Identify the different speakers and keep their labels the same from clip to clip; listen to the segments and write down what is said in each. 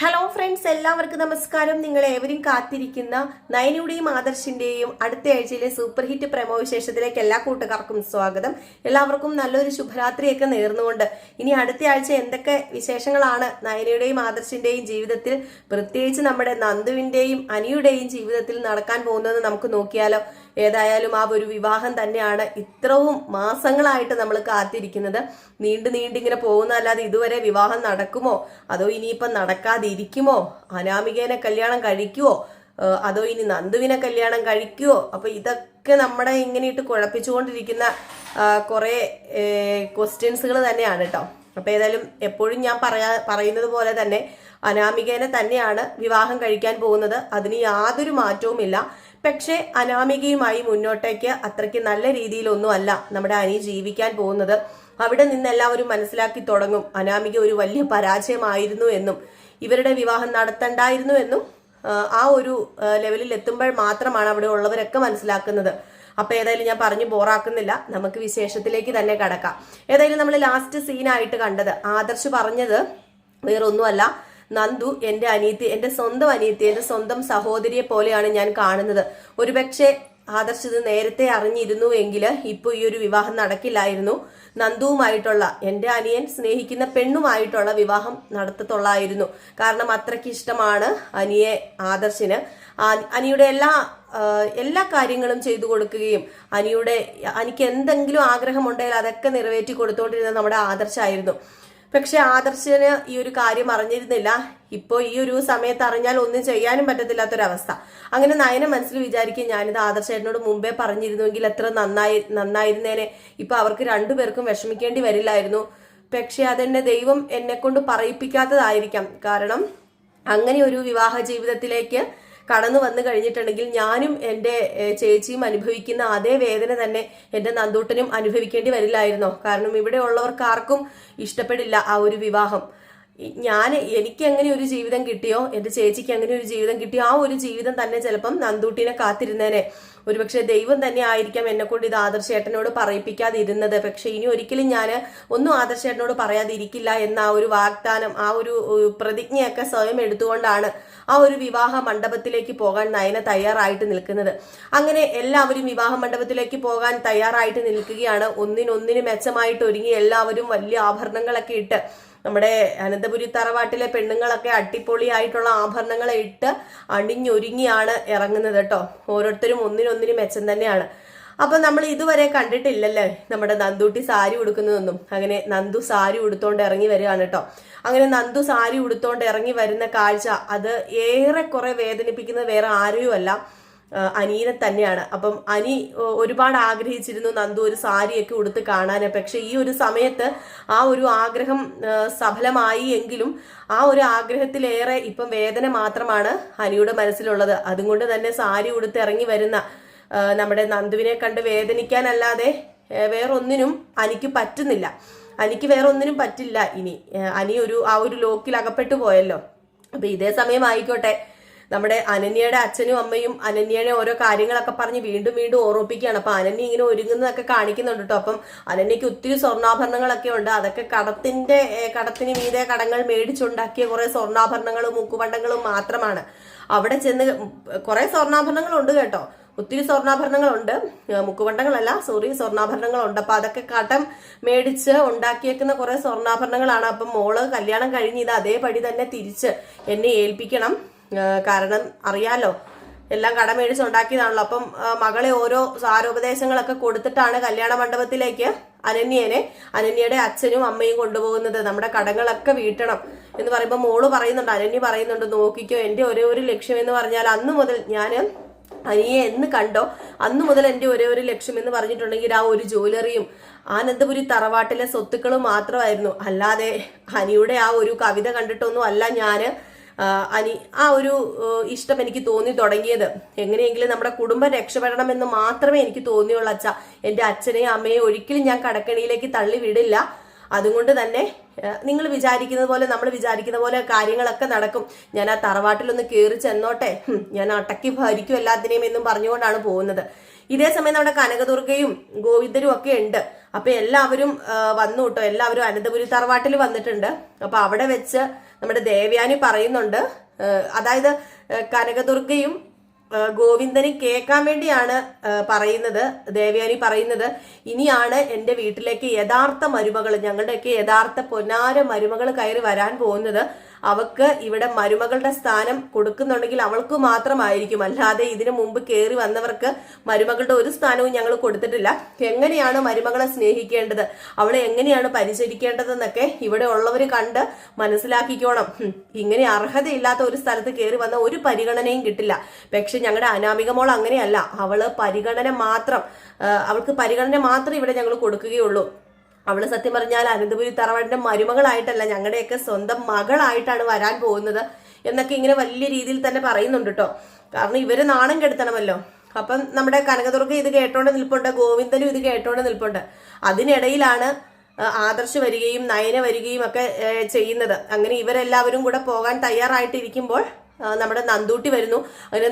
Speaker 1: Hello friends എല്ലാവർക്കും നമസ്കാരം. നിങ്ങൾ ഏവരും കാത്തിരിക്കുന്ന നയനയുടെയും ആദർശിന്റെയും അടുത്ത ആഴ്ചയിലെ സൂപ്പർ ഹിറ്റ് പ്രമോ വിശേഷത്തിലേക്ക് എല്ലാ കൂട്ടുകാർക്കും സ്വാഗതം. എല്ലാവർക്കും നല്ലൊരു ശുഭരാത്രിയൊക്കെ നേർന്നുകൊണ്ട്. ഇനി അടുത്ത ആഴ്ച എന്തൊക്കെ വിശേഷങ്ങളാണ് നയനയുടെയും ആദർശിന്റെയും ജീവിതത്തിൽ? പ്രത്യേകിച്ച് നമ്മുടെ നന്ദുവിന്റെയും അനിയുടെയും ജീവിതത്തിൽ നടക്കാൻ പോകുന്നത് നമുക്ക് നോക്കിയാലോ. ഏതായാലും ആ ഒരു വിവാഹം തന്നെയാണ് ഇത്രവും മാസങ്ങളായിട്ട് നമ്മൾ കാത്തിരിക്കുന്നത്. നീണ്ടു നീണ്ടിങ്ങനെ പോകുന്നതല്ലാതെ ഇതുവരെ വിവാഹം നടക്കുമോ? അതോ ഇനിയിപ്പം നടക്കാതിരിക്കുമോ? അനാമികേനെ കല്യാണം കഴിക്കുമോ അതോ ഇനി നന്ദുവിനെ കല്യാണം കഴിക്കുമോ അപ്പൊ ഇതൊക്കെ നമ്മുടെ ഇങ്ങനെ ഇട്ട് കുഴപ്പിച്ചുകൊണ്ടിരിക്കുന്ന കുറെ ക്വസ്റ്റ്യൻസുകൾ തന്നെയാണ് കേട്ടോ അപ്പൊ ഏതായാലും എപ്പോഴും ഞാൻ പറയാ പറയുന്നത് പോലെ തന്നെ അനാമികേനെ തന്നെയാണ് വിവാഹം കഴിക്കാൻ പോകുന്നത്. അതിന് യാതൊരു മാറ്റവുമില്ല. പക്ഷേ അനാമികയുമായി മുന്നോട്ടേക്ക് അത്രയ്ക്ക് നല്ല രീതിയിലൊന്നുമല്ല നമ്മുടെ അനി ജീവിക്കാൻ പോകുന്നത്. അവിടെ നിന്ന് എല്ലാവരും മനസ്സിലാക്കി തുടങ്ങും. അനാമിക ഒരു വലിയ പരാജയമായിരുന്നു എന്നും ഇവരുടെ വിവാഹം നടത്തണ്ടായിരുന്നു എന്നും ആ, ഒരു ലെവലിൽ എത്തുമ്പോൾ മാത്രമാണ് അവിടെ ഉള്ളവരൊക്കെ മനസ്സിലാക്കുന്നത്. അപ്പൊ ഏതായാലും ഞാൻ പറഞ്ഞു ബോറാക്കുന്നില്ല. നമുക്ക് വിശേഷത്തിലേക്ക് തന്നെ കടക്കാം. ഏതായാലും നമ്മൾ ലാസ്റ്റ് സീനായിട്ട് കണ്ടത്. ആദർശ് പറഞ്ഞത് വേറൊന്നുമല്ല. നന്ദു എന്റെ അനിയത്തി എന്റെ സ്വന്തം അനിയത്തി എന്റെ സ്വന്തം സഹോദരിയെ പോലെയാണ് ഞാൻ കാണുന്നത്. ഒരുപക്ഷെ ആദർശ് ഇത് നേരത്തെ അറിഞ്ഞിരുന്നു എങ്കിൽ ഇപ്പൊ ഈ ഒരു വിവാഹം നടക്കില്ലായിരുന്നു. നന്ദുവുമായിട്ടുള്ള എന്റെ അനിയൻ സ്നേഹിക്കുന്ന പെണ്ണുമായിട്ടുള്ള വിവാഹം നടത്തത്തുള്ളായിരുന്നു. കാരണം അത്രയ്ക്ക് ഇഷ്ടമാണ് അനിയെ ആദർശിന്. അനിയുടെ എല്ലാ എല്ലാ കാര്യങ്ങളും ചെയ്തു കൊടുക്കുകയും അനിയുടെ അനിക്ക് എന്തെങ്കിലും ആഗ്രഹമുണ്ടെങ്കിൽ അതൊക്കെ നിറവേറ്റി കൊടുത്തുകൊണ്ടിരുന്നത് നമ്മുടെ ആദർശായിരുന്നു. പക്ഷെ ആദർശന് ഈ ഒരു കാര്യം അറിഞ്ഞിരുന്നില്ല. ഇപ്പോൾ ഈ ഒരു സമയത്ത് അറിഞ്ഞാൽ ഒന്നും ചെയ്യാനും പറ്റത്തില്ലാത്തൊരവസ്ഥ. അങ്ങനെ നയന മനസ്സിൽ വിചാരിക്കും ഞാനിത് ആദർശേട്ടനോട് മുമ്പേ പറഞ്ഞിരുന്നുവെങ്കിൽ എത്ര നന്നായി നന്നായിരുന്നേനെ. ഇപ്പൊ അവർക്ക് രണ്ടുപേർക്കും വിഷമിക്കേണ്ടി വരില്ലായിരുന്നു. പക്ഷെ അതെന്നെ ദൈവം എന്നെ കൊണ്ട് പറയിപ്പിക്കാത്തതായിരിക്കാം. കാരണം അങ്ങനെ ഒരു വിവാഹ ജീവിതത്തിലേക്ക് കടന്നു വന്നു കഴിഞ്ഞിട്ടുണ്ടെങ്കിൽ ഞാനും എന്റെ ചേച്ചിയും അനുഭവിക്കുന്ന അതേ വേദന തന്നെ എന്റെ നന്ദൂട്ടനും അനുഭവിക്കേണ്ടി വരില്ലായിരുന്നോ? കാരണം ഇവിടെ ഉള്ളവർക്ക് ആർക്കും ഇഷ്ടപ്പെടില്ല ആ ഒരു വിവാഹം. ഞാൻ എനിക്ക് എങ്ങനെ ഒരു ജീവിതം കിട്ടിയോ? എന്റെ ചേച്ചിക്ക് അങ്ങനെ ഒരു ജീവിതം കിട്ടിയോ? ആ ഒരു ജീവിതം തന്നെ ചിലപ്പം നന്ദൂട്ടിനെ കാത്തിരുന്നേനെ. ഒരുപക്ഷെ ദൈവം തന്നെ ആയിരിക്കാം എന്നെ കൊണ്ട് ഇത് ആദർശേട്ടനോട് പറയിപ്പിക്കാതിരുന്നത്. പക്ഷെ ഇനി ഒരിക്കലും ഞാൻ ഒന്നും ആദർശേട്ടനോട് പറയാതിരിക്കില്ല എന്ന ആ ഒരു വാഗ്ദാനം ആ ഒരു പ്രതിജ്ഞയൊക്കെ സ്വയം എടുത്തുകൊണ്ടാണ് ആ ഒരു വിവാഹ മണ്ഡപത്തിലേക്ക് പോകാൻ നയന തയ്യാറായിട്ട് നിൽക്കുന്നത്. അങ്ങനെ എല്ലാവരും വിവാഹ മണ്ഡപത്തിലേക്ക് പോകാൻ തയ്യാറായിട്ട് നിൽക്കുകയാണ്. ഒന്നിനൊന്നിന് മെച്ചമായിട്ട് ഒരുങ്ങി എല്ലാവരും വലിയ ആഭരണങ്ങളൊക്കെ ഇട്ട് നമ്മുടെ അനന്തപുരി തറവാട്ടിലെ പെണ്ണുങ്ങളൊക്കെ അടിപൊളിയായിട്ടുള്ള ആഭരണങ്ങളെ ഇട്ട് അണിഞ്ഞൊരുങ്ങിയാണ് ഇറങ്ങുന്നത് കേട്ടോ. ഓരോരുത്തരും ഒന്നിനൊന്നിന് മെച്ചം തന്നെയാണ്. അപ്പൊ നമ്മൾ ഇതുവരെ കണ്ടിട്ടില്ലല്ലേ നമ്മുടെ നന്ദൂട്ടി സാരി ഉടുക്കുന്നതൊന്നും. അങ്ങനെ നന്ദു സാരി ഉടുത്തോണ്ട് ഇറങ്ങി വരികയാണ് കേട്ടോ. അങ്ങനെ നന്ദു സാരി ഉടുത്തോണ്ട് ഇറങ്ങി വരുന്ന കാഴ്ച അത് ഏറെക്കുറെ വേദനിപ്പിക്കുന്നത് വേറെ ആരെയുമല്ല. ആ, അനീനെ തന്നെയാണ്. അപ്പം അനി ഒരുപാട് ആഗ്രഹിച്ചിരുന്നു നന്ദു ഒരു സാരിയൊക്കെ ഉടുത്ത് കാണാൻ പക്ഷെ ഈ ഒരു സമയത്ത് ആ ഒരു ആഗ്രഹം സഫലമായി എങ്കിലും ആ ഒരു ആഗ്രഹത്തിലേറെ ഇപ്പം വേദന മാത്രമാണ് അനിയുടെ മനസ്സിലുള്ളത്. അതുകൊണ്ട് തന്നെ സാരി ഉടുത്ത് ഇറങ്ങി വരുന്ന നമ്മുടെ നന്ദുവിനെ കണ്ട് വേദനിക്കാനല്ലാതെ വേറൊന്നിനും അനിക്ക് പറ്റുന്നില്ല. അനിക്ക് വേറൊന്നിനും പറ്റില്ല ഇനി. അനി ഒരു ആ ഒരു ലോക്കിൽ അകപ്പെട്ടു പോയല്ലോ. അപ്പൊ ഇതേ സമയം ആയിക്കോട്ടെ നമ്മുടെ അനന്യയുടെ അച്ഛനും അമ്മയും അനന്യയുടെ ഓരോ കാര്യങ്ങളൊക്കെ പറഞ്ഞ് വീണ്ടും വീണ്ടും ഓർമ്മിപ്പിക്കുകയാണ്. അപ്പൊ അനന്യ ഇങ്ങനെ ഒരുങ്ങുന്നതൊക്കെ കാണിക്കുന്നുണ്ട് കേട്ടോ. അപ്പം അനന്യക്ക് ഒത്തിരി സ്വർണാഭരണങ്ങളൊക്കെ ഉണ്ട്. അതൊക്കെ കടത്തിന്റെ കടത്തിന് മീതെ കടങ്ങൾ മേടിച്ചുണ്ടാക്കിയ കുറെ സ്വർണാഭരണങ്ങളും മുക്കുപണ്ടങ്ങളും മാത്രമാണ്. അവിടെ ചെന്ന് കുറെ സ്വർണാഭരണങ്ങളുണ്ട് കേട്ടോ. ഒത്തിരി സ്വർണാഭരണങ്ങളുണ്ട്. മുക്കുപണ്ടങ്ങളല്ല സോറി സ്വർണാഭരണങ്ങളുണ്ട്. അപ്പൊ അതൊക്കെ കടം മേടിച്ച് ഉണ്ടാക്കിയേക്കുന്ന കുറെ സ്വർണാഭരണങ്ങളാണ്. അപ്പം മോൾ കല്യാണം കഴിഞ്ഞ് ഇത് അതേപടി തന്നെ തിരിച്ച് എന്നെ ഏൽപ്പിക്കണം. കാരണം അറിയാലോ എല്ലാം കടം മേടിച്ച് ഉണ്ടാക്കിയതാണല്ലോ അപ്പം മകളെ ഓരോ സാരോപദേശങ്ങളൊക്കെ കൊടുത്തിട്ടാണ് കല്യാണ മണ്ഡപത്തിലേക്ക് അനന്യനെ അനന്യയുടെ അച്ഛനും അമ്മയും കൊണ്ടുപോകുന്നത്. നമ്മുടെ കടങ്ങളൊക്കെ വീട്ടണം എന്ന് പറയുമ്പോൾ മോൾ പറയുന്നുണ്ട് അനന്യ പറയുന്നുണ്ട് നോക്കിക്കോ എന്റെ ഒരേ ഒരു ലക്ഷ്യം എന്ന് പറഞ്ഞാൽ അന്ന് മുതൽ ഞാൻ അനിയെ എന്ന് കണ്ടോ അന്ന് മുതൽ എന്റെ ഒരേ ഒരു ലക്ഷ്യം എന്ന് പറഞ്ഞിട്ടുണ്ടെങ്കിൽ ആ ഒരു ജ്വല്ലറിയും ആനന്ദപുരി തറവാട്ടിലെ സ്വത്തുക്കളും മാത്രമായിരുന്നു. അല്ലാതെ അനിയുടെ ആ ഒരു കവിത കണ്ടിട്ടൊന്നും അല്ല ആ, അനി ആ ഒരു ഇഷ്ടം എനിക്ക് തോന്നി തുടങ്ങിയത്. എങ്ങനെയെങ്കിലും നമ്മുടെ കുടുംബം രക്ഷപ്പെടണം എന്ന് മാത്രമേ എനിക്ക് തോന്നിയുള്ളൂ അച്ഛ. എന്റെ അച്ഛനെയും അമ്മയെയും ഒരിക്കലും ഞാൻ കടക്കണിയിലേക്ക് തള്ളി വിടില്ല. അതുകൊണ്ട് തന്നെ നിങ്ങൾ വിചാരിക്കുന്നത് പോലെ നമ്മൾ വിചാരിക്കുന്ന പോലെ കാര്യങ്ങളൊക്കെ നടക്കും. ഞാൻ ആ തറവാട്ടിലൊന്ന് കയറി ചെന്നോട്ടെ. ഞാൻ അടക്കി ഭരിക്കും എല്ലാത്തിനെയും എന്നും പറഞ്ഞുകൊണ്ടാണ് പോകുന്നത്. ഇതേ സമയം നമ്മുടെ കനകദുർഗയും ഗോവിന്ദരും ഒക്കെ ഉണ്ട്. അപ്പൊ എല്ലാവരും വന്നു കേട്ടോ. എല്ലാവരും അനന്തപുരി തറവാട്ടിൽ വന്നിട്ടുണ്ട്. അപ്പൊ അവിടെ വെച്ച് നമ്മുടെ ദേവ്യാനി പറയുന്നുണ്ട്. അതായത് കനകദുർഗയും ഗോവിന്ദനും കേൾക്കാൻ വേണ്ടിയാണ് പറയുന്നത് ദേവയാനി പറയുന്നത്. ഇനിയാണ് എന്റെ വീട്ടിലേക്ക് യഥാർത്ഥ മരുമകൾ ഞങ്ങളുടെയൊക്കെ യഥാർത്ഥ പൊന്നാര മരുമകൾ കയറി വരാൻ പോകുന്നത്. അവക്ക് ഇവിടെ മരുമകളുടെ സ്ഥാനം കൊടുക്കുന്നുണ്ടെങ്കിൽ അവൾക്ക് മാത്രമായിരിക്കും. അല്ലാതെ ഇതിനു മുമ്പ് കയറി വന്നവർക്ക് മരുമകളുടെ ഒരു സ്ഥാനവും ഞങ്ങൾ കൊടുത്തിട്ടില്ല. എങ്ങനെയാണ് മരുമകളെ സ്നേഹിക്കേണ്ടത്? അവളെ എങ്ങനെയാണ് പരിചരിക്കേണ്ടതെന്നൊക്കെ ഇവിടെ ഉള്ളവർ കണ്ട് മനസ്സിലാക്കിക്കോണം. ഇങ്ങനെ അർഹതയില്ലാത്ത ഒരു സ്ഥലത്ത് കയറി വന്ന ഒരു പരിഗണനയും കിട്ടില്ല. പക്ഷെ ഞങ്ങളുടെ അനാമിക മോൾ അങ്ങനെയല്ല. അവൾ പരിഗണന മാത്രം അവൾക്ക് പരിഗണന മാത്രം ഇവിടെ ഞങ്ങൾ കൊടുക്കുകയുള്ളൂ. അവൾ സത്യം പറഞ്ഞാൽ അനന്തപുരി തറവാടിന്റെ മരുമകളായിട്ടല്ല ഞങ്ങളുടെയൊക്കെ സ്വന്തം മകളായിട്ടാണ് വരാൻ പോകുന്നത് എന്നൊക്കെ ഇങ്ങനെ വലിയ രീതിയിൽ തന്നെ പറയുന്നുണ്ട് കേട്ടോ കാരണം ഇവർ നാണം കെടുത്തണമല്ലോ. അപ്പം നമ്മുടെ കനകദുർഗ ഇത് കേട്ടോണ്ട് നിൽപ്പുണ്ട് ഗോവിന്ദനും ഇത് കേട്ടോണ്ട് നിൽപ്പുണ്ട്. അതിനിടയിലാണ് ആദർശ് വരികയും നയന വരികയും ഒക്കെ ചെയ്യുന്നത്. അങ്ങനെ ഇവരെല്ലാവരും കൂടെ പോകാൻ തയ്യാറായിട്ടിരിക്കുമ്പോൾ നമ്മുടെ നന്ദൂട്ടി വരുന്നു. അങ്ങനെ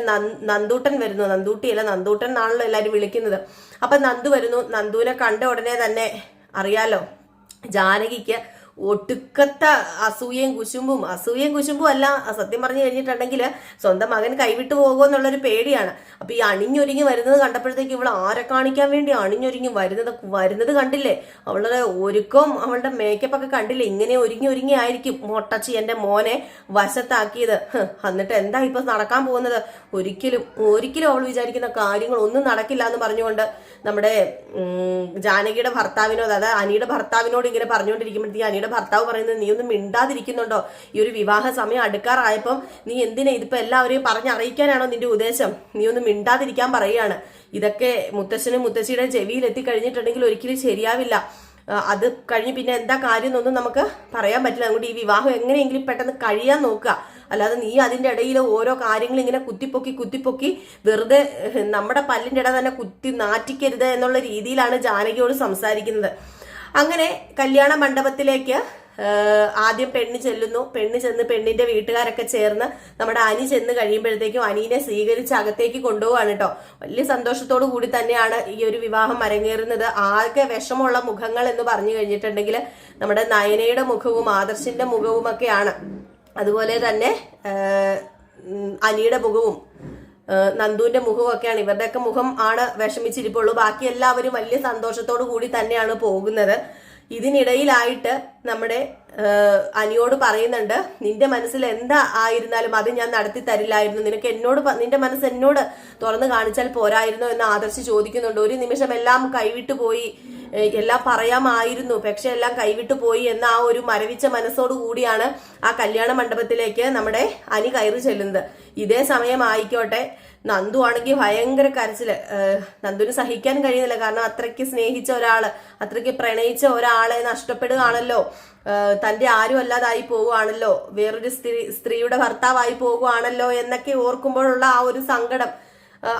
Speaker 1: നന്ദൂട്ടൻ വരുന്നു. നന്ദൂട്ടി അല്ല നന്ദൂട്ടൻ എന്നാണല്ലോ എല്ലാവരും വിളിക്കുന്നത്. അപ്പൊ നന്ദു വരുന്നു. നന്ദുവിനെ കണ്ട ഉടനെ തന്നെ അറിയാലോ. ജാനകിക്ക് ഒടുക്കത്ത അസൂയയും കുശുമ്പും അസൂയയും കുശുമ്പും അല്ല സത്യം പറഞ്ഞു കഴിഞ്ഞിട്ടുണ്ടെങ്കിൽ സ്വന്തം മകൻ കൈവിട്ടു പോകുമോ എന്നുള്ളൊരു പേടിയാണ്. അപ്പൊ ഈ അണിഞ്ഞൊരുങ്ങി വരുന്നത് കണ്ടപ്പോഴത്തേക്ക് ഇവൾ ആരെ കാണിക്കാൻ വേണ്ടി അണിഞ്ഞൊരുങ്ങി വരുന്നത് വരുന്നത് കണ്ടില്ലേ? അവളുടെ ഒരുക്കം അവളുടെ മേക്കപ്പ് ഒക്കെ കണ്ടില്ലേ? ഇങ്ങനെ ഒരുങ്ങി ഒരുങ്ങി ആയിരിക്കും മൊട്ടച്ചി എന്റെ മോനെ വശത്താക്കിയത്. എന്നിട്ട് എന്താ ഇപ്പൊ നടക്കാൻ പോകുന്നത്? ഒരിക്കലും ഒരിക്കലും അവൾ വിചാരിക്കുന്ന കാര്യങ്ങൾ ഒന്നും നടക്കില്ല എന്ന് പറഞ്ഞുകൊണ്ട് നമ്മുടെ ജാനകിയുടെ ഭർത്താവിനോട് അതായത് അനിയുടെ ഭർത്താവിനോട് ഇങ്ങനെ പറഞ്ഞുകൊണ്ടിരിക്കുമ്പോഴത്തേക്ക് അനിയുടെ ഭർത്താവ് പറയുന്നത് നീ ഒന്നും മിണ്ടാതിരിക്കുന്നുണ്ടോ? ഈ ഒരു വിവാഹ സമയം അടുക്കാറായപ്പം നീ എന്തിനാ ഇതിപ്പോ എല്ലാവരെയും പറഞ്ഞറിയിക്കാനാണോ നിന്റെ ഉദ്ദേശം? നീ ഒന്നും മിണ്ടാതിരിക്കാൻ പറയുകയാണ്. ഇതൊക്കെ മുത്തശ്ശനും മുത്തശ്ശിയുടെ ചെവിയിൽ എത്തിക്കഴിഞ്ഞിട്ടുണ്ടെങ്കിൽ ഒരിക്കലും ശരിയാവില്ല. അത് കഴിഞ്ഞ് പിന്നെ എന്താ കാര്യം എന്നൊന്നും നമുക്ക് പറയാൻ പറ്റില്ല. അതുകൊണ്ട് ഈ വിവാഹം എങ്ങനെയെങ്കിലും പെട്ടെന്ന് കഴിയാൻ നോക്കുക. അല്ലാതെ നീ അതിന്റെ ഇടയിൽ ഓരോ കാര്യങ്ങൾ ഇങ്ങനെ കുത്തിപ്പൊക്കി കുത്തിപ്പൊക്കി വെറുതെ നമ്മുടെ പല്ലിന്റെ ഇട തന്നെ കുത്തി നാറ്റിക്കരുത് എന്നുള്ള രീതിയിലാണ് ജാനകിയോട് സംസാരിക്കുന്നത്. അങ്ങനെ കല്യാണ മണ്ഡപത്തിലേക്ക് ആദ്യം പെണ്ണ് ചെല്ലുന്നു. പെണ്ണ് ചെന്ന് പെണ്ണിന്റെ വീട്ടുകാരൊക്കെ ചേർന്ന് നമ്മുടെ അനി ചെന്ന് കഴിയുമ്പോഴത്തേക്കും അനീനെ സ്വീകരിച്ച് അകത്തേക്ക് കൊണ്ടുപോവാണ് കേട്ടോ വലിയ സന്തോഷത്തോടു കൂടി തന്നെയാണ് ഈ ഒരു വിവാഹം അരങ്ങേറുന്നത്. ആകെ വിഷമമുള്ള മുഖങ്ങൾ എന്ന് പറഞ്ഞു കഴിഞ്ഞിട്ടുണ്ടെങ്കിൽ നമ്മുടെ നയനയുടെ മുഖവും ആദർശിന്റെ മുഖവും ഒക്കെയാണ് അതുപോലെ തന്നെ അനിയുടെ മുഖവും നന്ദുവിന്റെ മുഖമൊക്കെയാണ്. ഇവരുടെയൊക്കെ മുഖം ആണ് വിഷമിച്ചിരിപ്പുള്ളൂ. ബാക്കി എല്ലാവരും വലിയ സന്തോഷത്തോടു കൂടി തന്നെയാണ് പോകുന്നത്. ഇതിനിടയിലായിട്ട് നമ്മുടെ അനിയോട് പറയുന്നുണ്ട് നിന്റെ മനസ്സിൽ എന്താ ആയിരുന്നാലും അത് ഞാൻ നടത്തി തരില്ലായിരുന്നു. നിനക്ക് എന്നോട് നിന്റെ മനസ്സ് എന്നോട് തുറന്നു കാണിച്ചാൽ പോരായിരുന്നോ എന്ന് ആദർശി ചോദിക്കുന്നുണ്ട്. ഒരു നിമിഷം എല്ലാം കൈവിട്ടു പോയി എല്ലാം പറയാമായിരുന്നു. പക്ഷെ എല്ലാം കൈവിട്ടു പോയി എന്ന ആ ഒരു മരവിച്ച മനസ്സോടു കൂടിയാണ് ആ കല്യാണ മണ്ഡപത്തിലേക്ക് നമ്മുടെ അനി കയറി ചെല്ലുന്നത്. ഇതേ സമയം ആയിക്കോട്ടെ നന്ദു ആണെങ്കിൽ ഭയങ്കര കരച്ചിൽ. നന്ദുവിന് സഹിക്കാൻ കഴിയുന്നില്ല. കാരണം അത്രയ്ക്ക് സ്നേഹിച്ച ഒരാൾ അത്രയ്ക്ക് പ്രണയിച്ച ഒരാളെ നഷ്ടപ്പെടുകയാണല്ലോ. തന്റെ ആരും അല്ലാതായി പോവുകയാണല്ലോ. വേറൊരു സ്ത്രീ സ്ത്രീയുടെ ഭർത്താവായി പോവുകയാണല്ലോ എന്നൊക്കെ ഓർക്കുമ്പോഴുള്ള ആ ഒരു സങ്കടം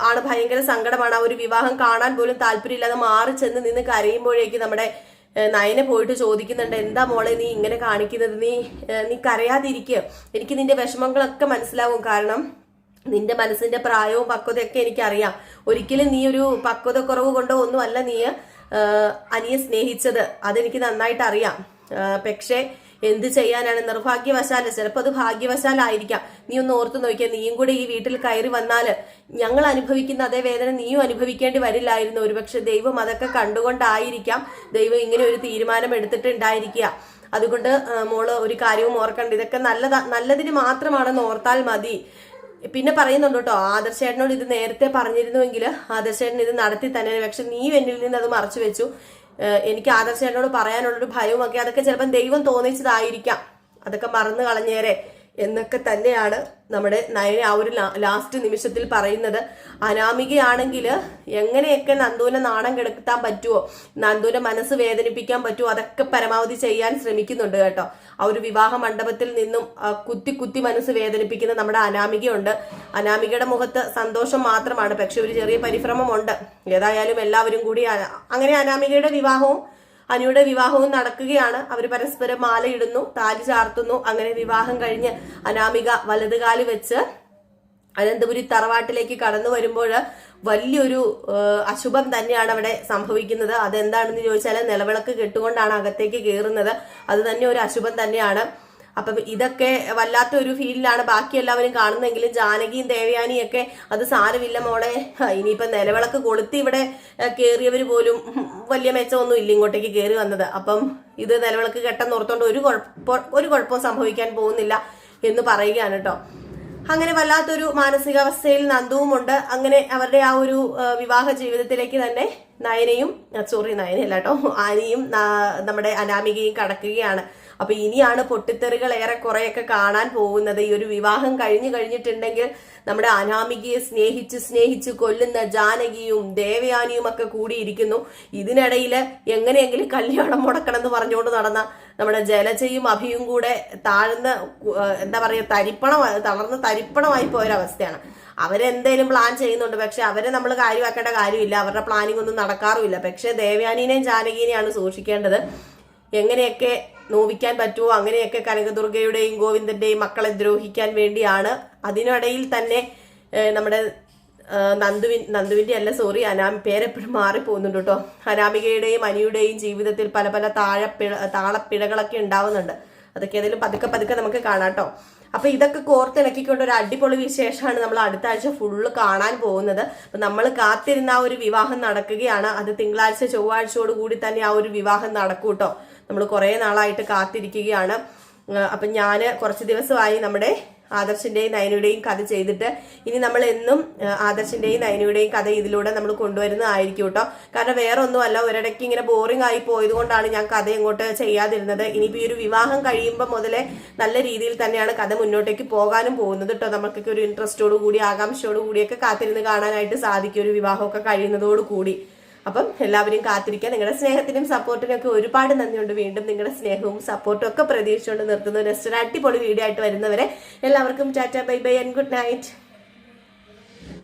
Speaker 1: ആണ് ഭയങ്കര സങ്കടമാണ്. ആ ഒരു വിവാഹം കാണാൻ പോലും താല്പര്യമില്ലാതെ മാറി ചെന്ന് നിന്ന് കരയുമ്പോഴേക്ക് നമ്മുടെ നയനെ പോയിട്ട് ചോദിക്കുന്നുണ്ട് എന്താ മോളെ നീ ഇങ്ങനെ കാണിക്കുന്നത്? നീ നീ കരയാതിരിക്കുക എനിക്ക് നിന്റെ വിഷമങ്ങളൊക്കെ മനസ്സിലാവും. കാരണം നിന്റെ മനസ്സിന്റെ പ്രായവും പക്വതയൊക്കെ എനിക്കറിയാം. ഒരിക്കലും നീ ഒരു പക്വത കുറവ് കൊണ്ടോ ഒന്നുമല്ല നീ അനിയെ സ്നേഹിച്ചത്. അതെനിക്ക് നന്നായിട്ട് അറിയാം പക്ഷേ എന്ത് ചെയ്യാനാണ്? നിർഭാഗ്യവശാൽ ചിലപ്പോൾ അത് ഭാഗ്യവശാലായിരിക്കാം. നീ ഒന്ന് ഓർത്തു നോക്കിയാൽ നീയും കൂടെ ഈ വീട്ടിൽ കയറി വന്നാൽ ഞങ്ങൾ അനുഭവിക്കുന്ന അതേ വേദന നീയും അനുഭവിക്കേണ്ടി വരില്ലായിരുന്നു. ഒരുപക്ഷെ ദൈവം അതൊക്കെ കണ്ടുകൊണ്ടായിരിക്കാം. ദൈവം ഇങ്ങനെ ഒരു തീരുമാനം എടുത്തിട്ടുണ്ടായിരിക്കുക അതുകൊണ്ട് മോൾ ഒരു കാര്യവും ഓർക്കണ്ട. ഇതൊക്കെ നല്ലതാ നല്ലതിന് മാത്രമാണെന്ന് ഓർത്താൽ മതി. പിന്നെ പറയുന്നുണ്ട് കേട്ടോ ആദർശേട്ടനോട് ഇത് നേരത്തെ പറഞ്ഞിരുന്നുവെങ്കിൽ ആദർശേട്ടൻ ഇത് നടത്തി തന്നെ പക്ഷെ നീ എന്നിൽ നിന്ന് അത് മറച്ചു വെച്ചു. എനിക്ക് എന്നോട് പറയാനുള്ളൊരു ഭയവും ഒക്കെ അതൊക്കെ ചിലപ്പം ദൈവം തോന്നിച്ചതായിരിക്കാം. അതൊക്കെ മറന്നു കളഞ്ഞേരെ. എന്നൊക്കെ തന്നെയാണ് നമ്മുടെ നയന ആ ഒരു ലാസ്റ്റ് നിമിഷത്തിൽ പറയുന്നത്. അനാമികയാണെങ്കിൽ എങ്ങനെയൊക്കെ നന്ദുവിനെ നാണം കെടുത്താൻ പറ്റുമോ നന്ദുവിനെ മനസ്സ് വേദനിപ്പിക്കാൻ പറ്റുമോ അതൊക്കെ പരമാവധി ചെയ്യാൻ ശ്രമിക്കുന്നുണ്ട് കേട്ടോ. ആ ഒരു വിവാഹ മണ്ഡപത്തിൽ നിന്നും കുത്തി കുത്തി മനസ്സ് വേദനിപ്പിക്കുന്ന നമ്മുടെ അനാമികയുണ്ട്. അനാമികയുടെ മുഖത്ത് സന്തോഷം മാത്രമാണ് പക്ഷെ ഒരു ചെറിയ പരിഭ്രമമുണ്ട്. ഏതായാലും എല്ലാവരും കൂടി അങ്ങനെ അനാമികയുടെ വിവാഹവും അനുയുടെ വിവാഹവും നടക്കുകയാണ്. അവർ പരസ്പരം മാലയിടുന്നു താലി ചാർത്തുന്നു. അങ്ങനെ വിവാഹം കഴിഞ്ഞ് അനാമിക വലതുകാലി വെച്ച് അനന്തപുരി തറവാട്ടിലേക്ക് കടന്നു വരുമ്പോൾ വലിയൊരു അശുഭം തന്നെയാണ് അവിടെ സംഭവിക്കുന്നത്. അതെന്താണെന്ന് ചോദിച്ചാൽ നിലവിളക്ക് കെട്ടുകൊണ്ടാണ് അകത്തേക്ക് കയറുന്നത് അത് തന്നെ ഒരു അശുഭം തന്നെയാണ്. അപ്പം ഇതൊക്കെ വല്ലാത്ത ഒരു ഫീലിലാണ് ബാക്കി എല്ലാവരും കാണുന്നെങ്കിലും ജാനകിയും ദേവയാനിയും ഒക്കെ അത് സാരമില്ല മോളെ. ഇനിയിപ്പൊ നിലവിളക്ക് കൊളുത്തി ഇവിടെ കയറിയവർ പോലും വലിയ മെച്ചമൊന്നും ഇല്ല ഇങ്ങോട്ടേക്ക് കയറി വന്നത്. അപ്പം ഇത് നിലവിളക്ക് കെട്ടെന്ന് ഓർത്തോണ്ട് ഒരു കുഴപ്പം ഒരു കുഴപ്പവും സംഭവിക്കാൻ പോകുന്നില്ല എന്ന് പറയുകയാണ് കേട്ടോ അങ്ങനെ വല്ലാത്തൊരു മാനസികാവസ്ഥയിൽ നന്ദുവുമുണ്ട്. അങ്ങനെ അവരുടെ ആ ഒരു വിവാഹ ജീവിതത്തിലേക്ക് തന്നെ നയനയും സോറി നയനയല്ല കേട്ടോ ആനിയും നമ്മുടെ അനാമികയും കടക്കുകയാണ്. അപ്പൊ ഇനിയാണ് പൊട്ടിത്തെറികൾ ഏറെ കുറെയൊക്കെ കാണാൻ പോകുന്നത്. ഈ ഒരു വിവാഹം കഴിഞ്ഞു കഴിഞ്ഞിട്ടുണ്ടെങ്കിൽ നമ്മുടെ അനാമികയെ സ്നേഹിച്ച് സ്നേഹിച്ച് കൊല്ലുന്ന ജാനകിയും ദേവയാനിയും ഒക്കെ കൂടിയിരിക്കുന്നു. ഇതിനിടയിൽ എങ്ങനെയെങ്കിലും കല്യാണം മുടക്കണം എന്ന് പറഞ്ഞുകൊണ്ട് നടന്ന നമ്മുടെ ജലജയും അഭിയും കൂടെ താഴ്ന്ന എന്താ പറയുക തരിപ്പണം തളർന്ന് തരിപ്പണമായി പോയൊരവസ്ഥയാണ്. അവരെന്തേലും പ്ലാൻ ചെയ്യുന്നുണ്ട്. പക്ഷെ അവരെ നമ്മൾ കാര്യമാക്കേണ്ട കാര്യമില്ല. അവരുടെ പ്ലാനിങ് ഒന്നും നടക്കാറുമില്ല. പക്ഷെ ദേവയാനിനെയും ജാനകിനെയാണ് സൂക്ഷിക്കേണ്ടത്. എങ്ങനെയൊക്കെ നോവിക്കാൻ പറ്റുമോ? അങ്ങനെയൊക്കെ കനകദുർഗയുടെയും ഗോവിന്ദന്റെയും മക്കളെ ദ്രോഹിക്കാൻ വേണ്ടിയാണ്. അതിനിടയിൽ തന്നെ നമ്മുടെ നന്ദുവിൻ നന്ദുവിന്റെ അല്ല സോറി അനാമി പേരെപ്പോഴും മാറിപ്പോകുന്നുണ്ട് കേട്ടോ. അനാമികയുടെയും അനിയുടെയും ജീവിതത്തിൽ പല പല താഴപ്പിഴ താളപ്പിഴകളൊക്കെ ഉണ്ടാവുന്നുണ്ട്. അതൊക്കെ ഏതെങ്കിലും പതുക്കെ പതുക്കെ നമുക്ക് കാണാം കേട്ടോ. അപ്പൊ ഇതൊക്കെ കോർത്തിണക്കിക്കൊണ്ട് ഒരു അടിപൊളി വിശേഷമാണ് നമ്മൾ അടുത്ത ആഴ്ച ഫുള്ള് കാണാൻ പോകുന്നത്. അപ്പൊ നമ്മൾ കാത്തിരുന്ന ആ ഒരു വിവാഹം നടക്കുകയാണ്. അത് തിങ്കളാഴ്ച ചൊവ്വാഴ്ചയോട് കൂടി തന്നെ ആ ഒരു വിവാഹം നടക്കൂട്ടോ കേട്ടോ. നമ്മൾ കുറേ നാളായിട്ട് കാത്തിരിക്കുകയാണ്. അപ്പം ഞാൻ കുറച്ച് ദിവസമായി നമ്മുടെ ആദർശിന്റെയും നയനയുടെയും കഥ ചെയ്തിട്ട് ഇനി നമ്മൾ എന്നും ആദർശിന്റെയും നയനയുടെയും കഥ ഇതിലൂടെ നമ്മൾ കൊണ്ടുവരുന്നതായിരിക്കും കേട്ടോ. കാരണം വേറെ ഒന്നുമല്ല ഒരിടയ്ക്ക് ഇങ്ങനെ ബോറിംഗ് ആയി പോയതുകൊണ്ടാണ് ഞാൻ കഥ ഇങ്ങോട്ട് ചെയ്യാതിരുന്നത്. ഇനിയിപ്പോൾ ഈ ഒരു വിവാഹം കഴിയുമ്പോൾ മുതലേ നല്ല രീതിയിൽ തന്നെയാണ് കഥ മുന്നോട്ടേക്ക് പോകാനും പോകുന്നത് കേട്ടോ. നമുക്കൊക്കെ ഒരു ഇൻട്രസ്റ്റോട് കൂടി ആകാംക്ഷയോടു കൂടിയൊക്കെ കാത്തിരുന്ന് കാണാനായിട്ട് സാധിക്കും ഒരു വിവാഹമൊക്കെ കഴിയുന്നതോടു കൂടി അപ്പം എല്ലാവരും കാത്തിരിക്കുക നിങ്ങളുടെ സ്നേഹത്തിനും സപ്പോർട്ടിനും ഒക്കെ ഒരുപാട് നന്ദിയുണ്ട്. വീണ്ടും നിങ്ങളുടെ സ്നേഹവും സപ്പോർട്ടും ഒക്കെ പ്രതീക്ഷിച്ചുകൊണ്ട് നിർത്തുന്ന. ഒരു അടിപൊളി വീഡിയോ ആയിട്ട് വരുന്നവരെ എല്ലാവർക്കും tata bye bye and good night